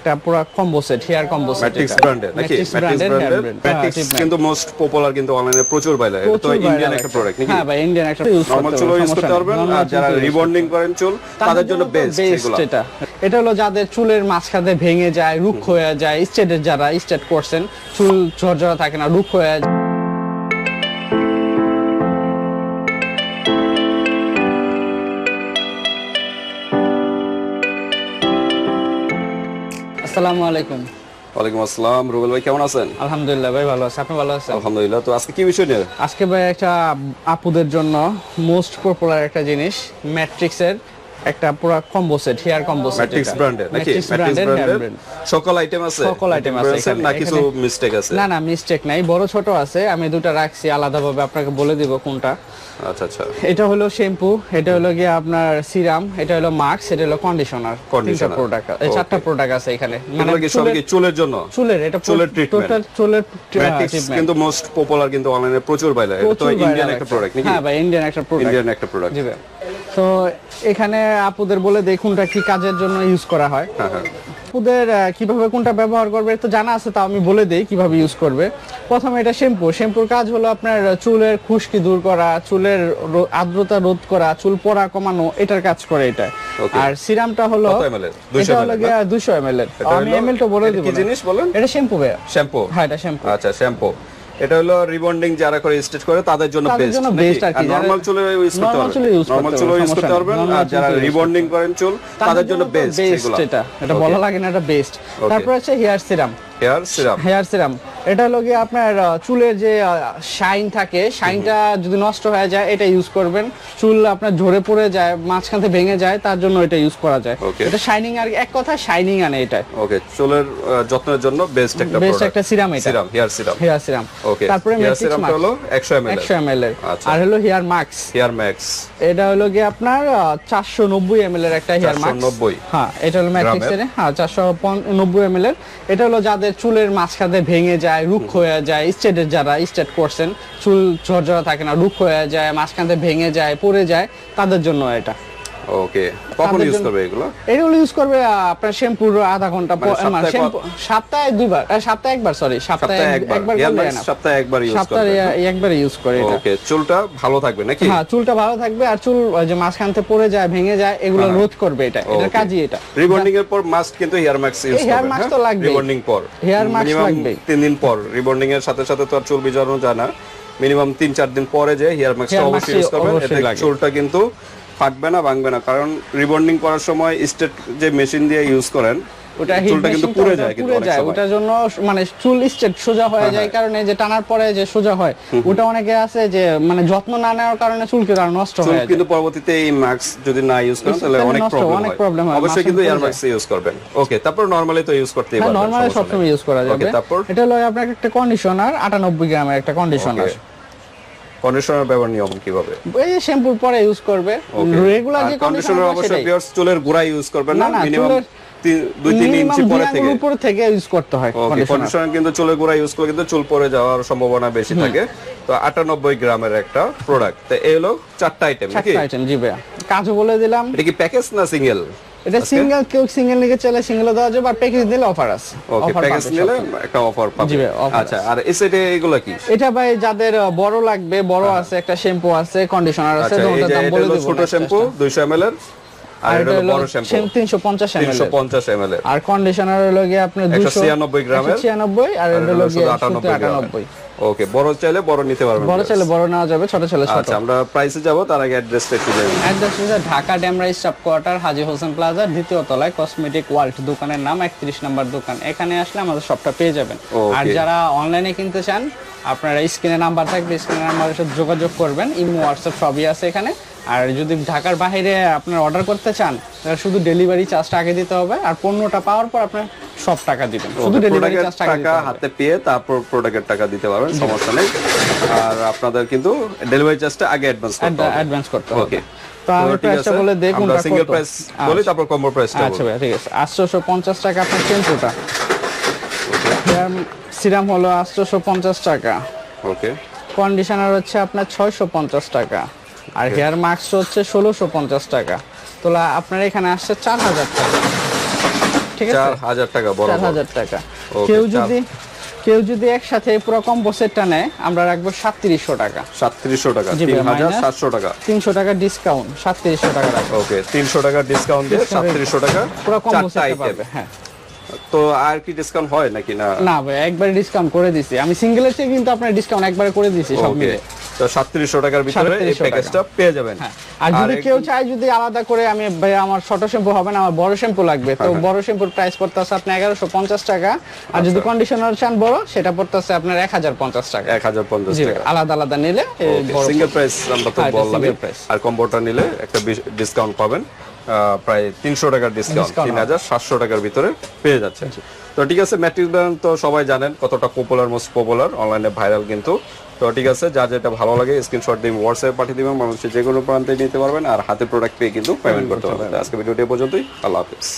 একটা পুরো combo set hair combo set Matrix ব্র্যান্ডের নাকি? ম্যাট্রিক্স ব্র্যান্ডের ম্যাট্রিক্স কিন্তু মোস্ট পপুলার কিন্তু অনলাইনে প্রচুর এটা তো ইন্ডিয়ান একটা প্রোডাক্ট নাকি? হ্যাঁ ভাই ইন্ডিয়ান একটা নরমাল চুল ইউজ করতে পারবেন। আর যারা রিবন্ডিং করেন চুল তাদের জন্য বেস্ট এটা এটা হলো যাদের চুলের মাঝখানে ভেঙে যায় রুক্ষ হয়ে যায় স্টেটের যারা স্টেট করছেন চুল ঝরঝরা থাকে না রুক্ষ হয়ে যায়। আসসালামু আলাইকুম। ওয়ালাইকুম আসসালাম। রুবেল ভাই কেমন আছেন? আলহামদুলিল্লাহ ভাই ভালো আছি। আপনি ভালো আছেন? আলহামদুলিল্লাহ। তো আজকে কি বিষয় নিয়ে? আজকে ভাই একটা আপুদের জন্য মোস্ট পপুলার একটা জিনিস ম্যাট্রিক্সের একটা পুরো combo set hair combo set Matrix ব্র্যান্ডের নাকি? ম্যাট্রিক্স ব্র্যান্ডের সকল আইটেম আছে? সকল item আছে না কিছু মিস্টেক আছে? না না মিস্টেক নাই। বড় ছোট আছে। আমি দুটো রাখছি আলাদাভাবে। আপনাকে বলে দিব কোনটা। আচ্ছা আচ্ছা। এটা হলো শ্যাম্পু এটা হলো গিয়ে আপনার সিরাম এটা হলো মাস্ক এটা হলো কন্ডিশনার Conditioner, প্রোডাক্ট এই চারটা প্রোডাক্ট আছে এখানে। এগুলো কি সব কি চুলের জন্য? চুলের এটা চুলের treatment? টোটাল চুলের কিন্তু মোস্ট পপুলার কিন্তু অনলাইনে প্রচুর বাইরে এটা তো ইন্ডিয়ান একটা প্রোডাক্ট নাকি? হ্যাঁ ভাই ইন্ডিয়ান একটা প্রোডাক্ট ইন্ডিয়ান একটা প্রোডাক্ট জি ভাই। তো এখানে আপুদের বলে দেখুনটা কি কাজের জন্য ইউজ করা হয়। হ্যাঁ হ্যাঁ। আপুদের কীভাবে কোনটা ব্যবহার করবে তো জানা আছে তাও আমি বলে দেই কীভাবে ইউজ করবে। প্রথমে এটা শ্যাম্পু। শ্যাম্পুর কাজ হলো আপনার চুলের খুশকি দূর করা চুলের আর্দ্রতা রোধ করা চুল পড়া কমানো এটার কাজ করে এটা। আর সিরামটা হলো কত ml এর? 200 এটা হলো ml গিয়ে 200 ml আমি ml টা বলে দিব কি জিনিস বলেন? এটা শ্যাম্পু ভাইয়া। শ্যাম্পু? হ্যাঁ এটা শ্যাম্পু। আচ্ছা শ্যাম্পু। এটা হলো রিবন্ডিং যারা করে স্টেট করে তাদের জন্য বেস্ট আর নরমাল চুলে ইউজ করতে পারবেন। নরমাল চুলে ইউজ করতে পারবেন। আর যারা রিবন্ডিং করেন চুল তাদের জন্য বেস্ট এটা। এটা বলা লাগে না এটা বেস্ট তারপর আছে hair serum hair serum hair serum এটা হলো গিয়ে আপনার চুলের যে শাইন থাকে শাইনটা যদি নষ্ট হয়ে যায় এটা ইউজ করবেন। চুল আপনার ঝরে পড়ে যায় মাঝখান থেকে ভেঙে যায় তার জন্য এটা ইউজ করা যায়। এটা শাইনিং আর এক কথা শাইনিং আনে এটা। ওকে চুলের যত্নের জন্য বেস্ট একটা বেস্ট একটা সিরাম এটা। Serum hair serum hair serum okay তারপরে হেয়ার সিরামটা হলো 100 ml 100 ml আচ্ছা। আর হলো হেয়ার মাস্ক হেয়ার ম্যাক্স এটা হলো গিয়ে আপনার চারশো নব্বই এম এর একটা হেয়ার মাস্ক 490 হ্যাঁ এটা হলো ম্যাট্রিক্স এর হ্যাঁ চারশো নব্বই এম এর। এটা হলো যাদের চুলের মাঝখানে ভেঙে যায় রুক্ষ হয়ে যায়, স্টেটের যারা স্টেট করছেন, চুল ঝরঝরা থাকে না রুক্ষ হয়ে যায়, মাঝখানে ভেঙে যায়, পড়ে যায়, তাদের জন্য এটা। ওকে কখন ইউজ করবে এগুলো? এগুলো ইউজ করবে আপনার শ্যাম্পুর আধা ঘণ্টা পর- মানে সপ্তাহে দুইবার সপ্তাহে একবার সরি সপ্তাহে একবার। হেয়ার। সপ্তাহে একবার ইউজ সপ্তাহে একবার ইউজ করে এটা। ওকে চুলটা ভালো থাকবে নাকি? হ্যাঁ চুলটা ভালো থাকবে আর চুল যে মাঝখান পড়ে যায় ভেঙে যায় এগুলো হ্যাঁ। রোধ করবে এটা। এটার কাজই এটা। রিবন্ডিং এর পর মাস্ট কিন্তু হেয়ার ইউজ hair করবেন তো লাগবেই। রিবন্ডিং পর। মিনিমাম লাগবেই। তিন দিন পর। রিবন্ডিং এর সাথে সাথে তো আর চুল বিজানো যায় না। মিনিমাম তিন চার দিন পরে যে হেয়ার ম্যাক্সটা অবশ্যই ইউজ করবেন। এতে চুলটা কিন্তু ফাটবে না ভাঙবে না। কারণ রিবন্ডিং করার সময় স্টেট যে মেশিন দিয়ে ইউজ করেন ওটা চুলটা কিন্তু পুড়ে যায় কিন্তু পুড়ে যায়। ওটার জন্য মানে চুল স্ট্রেট সোজা হয়ে যায় কারণে যে টানার পরে যে সোজা হয় ওটা অনেকে আছে যে মানে যত্ন না নেওয়ার কারণে চুল কিন্তু নষ্ট হয়ে যায়। কিন্তু পরবর্তীতে এই মাস্ক যদি না ইউজ করেন তাহলে অনেক প্রবলেম অনেক হয়। problem হয়, অবশ্যই কিন্তু ম্যাক্স ইউজ করবেন। ওকে তারপর নরমালি তো ইউজ করতেই পারবেন নরমালি সবসময় ইউজ করা যাবে। তারপর? এটা হলো আপনার একটা কন্ডিশনার আটানব্বই গ্রামের একটা কন্ডিশনার কন্ডিশনার ব্যবহার নিয়ম কীভাবে? এই শ্যাম্পুর পরে ইউজ করবে। রেগুলার যে কন্ডিশনার অবশ্যই পিওর চুলের ইউজ করবেন না মিনিমাম দুই তিন ইঞ্চি পরে থেকে। উপর থেকে ইউজ করতে হয় কন্ডিশনার কিন্তু চুলের গোড়া ইউজ করলে কিন্তু চুল পড়ে যাওয়ার সম্ভাবনা বেশি থাকে। তো আটানব্বই গ্রামের একটা প্রোডাক্ট তো এই হলো চারটা আইটেম নাকি? চারটা আইটেম জি ভাইয়া। কাজও বলে দিলাম। এটা কি প্যাকেজ না সিঙ্গেল এটা সিঙ্গেল কেউ সিঙ্গেল নিতে চাইলে সিঙ্গেল দেওয়া যাবে আর প্যাকেজ দিলে অফার আছে। ওকে প্যাকেজ নিলে একটা অফার পাবে। আচ্ছা আর এই সাইডে এগুলো কি? এটা ভাই যাদের বড় লাগবে বড় আছে একটা শ্যাম্পু আছে কন্ডিশনার আছে আচ্ছা এই দাম বলে দেব ছোট শ্যাম্পু 200 ml এর আর এটা হলো বড় শ্যাম্পু 350 ml 350 ml এর। আর কন্ডিশনার হলো গিয়ে আপনি 200 196 গ্রামের 196 আর এটা হলো হলো গিয়ে শুধু 98 গ্রামের 98 ওকে বড় চাইলে বড় নিতে পারবেন বড় চাইলে বড় নেওয়া যাবে ছোট চাইলে ছোট। আচ্ছা আমরা প্রাইসে যাব তার আগে অ্যাড্রেসটা একটু জানি অ্যাড্রেস হচ্ছে Dhaka ড্যামরাইজ sub quarter Haji Hossain plaza দ্বিতীয় তলায় কসমেটিক ওয়ার্ল্ড দোকানের নাম একত্রিশ নম্বর দোকান। এখানে আসলে আমাদের সবটা পেয়ে যাবেন। আর যারা অনলাইনে কিনতে চান আপনারা স্ক্রিনে নাম্বার থাকবে স্ক্রিনে নাম্বারের সাথে যোগাযোগ করবেন ইমো হোয়াটসঅ্যাপ সবই আছে এখানে। আর যদি ঢাকার বাইরে আপনার অর্ডার করতে চান তাহলে শুধু ডেলিভারি চার্জটা আগে দিতে হবে আর পণ্যটা পাওয়ার পর আপনার সব টাকা দিবেন শুধু ডেলিভারি দিতে টাকা হাতে পেয়ে তারপর প্রোডাক্টের টাকা দিতে পারবেন সমস্যা নেই। আর আপনাদের কিন্তু ডেলিভারি চার্জটা আগে অ্যাডভান্স করতে হবে। অ্যাডভান্স করতে হবে। ওকে তো প্রাইসটা বলে দেই কোনটা সিঙ্গেল প্রাইস বলি তারপর কম্বো প্রাইসটা আচ্ছা ভাই ঠিক আছে। আটশোশো পঞ্চাশ টাকা আপনার শ্যাম্পুটা সিরাম হলো আটশোশো পঞ্চাশ টাকা। ওকে কন্ডিশনার হচ্ছে আপনার ছয়শো পঞ্চাশ টাকা। আর হেয়ার মাস্ক হচ্ছে ষোলোশো পঞ্চাশ টাকা। তোলা আপনার এখানে আসছে চার হাজার টাকা। ঠিক আছে? হাজার টাকা চার বরাবর হাজার টাকা। কেউ যদি কেউ যদি একসাথে পুরো কম্বো সেটটা নেয় আমরা রাখব সাতত্রিশশো টাকা। সাতত্রিশশো টাকা জি তিন ভাই, হাজার minus- সাতশো টাকা। তিনশো টাকা ডিসকাউন্ট সাতত্রিশশো টাকা রাখব। ওকে তিনশো টাকা ডিসকাউন্ট দিয়ে Discount সাতত্রিশশো টাকা পুরো কম্বো আইটেম পাবে হ্যাঁ। তো আর কি ডিসকাউন্ট হয় নাকি না? না ভাই একবারে ডিসকাউন্ট করে দিছি। আমি সিঙ্গেলের চেয়ে কিন্তু আপনার ডিসকাউন্ট একবারে করে দিছি সব মিলে তো সাতত্রিশশো টাকার ভিতরে এই প্যাকেজটা পেয়ে যাবেন। হ্যাঁ। আর যদি কেউ চায় যদি আলাদা করে আমি ভাই আমার ছোট শ্যাম্পু হবে না আমার বড় শ্যাম্পু লাগবে। হ্যাঁ, তো বড় শ্যাম্পুর প্রাইস পড়তেছে আপনার টাকা। আর যদি আচ্ছা। কন্ডিশনার চান বড় সেটা পড়তেছে আপনার এক হাজার পঞ্চাশ টাকা। এক হাজার পঞ্চাশ জি ভাই, টাকা। আলাদা আলাদা নিলে সিঙ্গেল প্রাইস আমরা তো হ্যাঁ, বললাম। আর কম্বোটা নিলে একটা ডিসকাউন্ট পাবেন। প্রায় তিনশো টাকার ডিসকাউন্ট তিন হাজার সাতশো টাকার ভিতরে পেয়ে যাচ্ছে তো ঠিক আছে ম্যাট্রিক ব্র্যান্ড তো সবাই জানেন কতটা পপুলার মোস্ট পপুলার অনলাইনে ভাইরাল কিন্তু তো ঠিক আছে যা যেটা ভালো লাগে স্ক্রিনশট দিয়ে হোয়াটসঅ্যাপে পাঠিয়ে দিবেন মানুষের যে কোনো প্রান্তে নিতে পারবেন আর হাতে প্রোডাক্ট পেয়ে কিন্তু পেমেন্ট করতে পারবেন। আজকে ভিডিওটি পর্যন্তই আল্লাহ হাফিজ।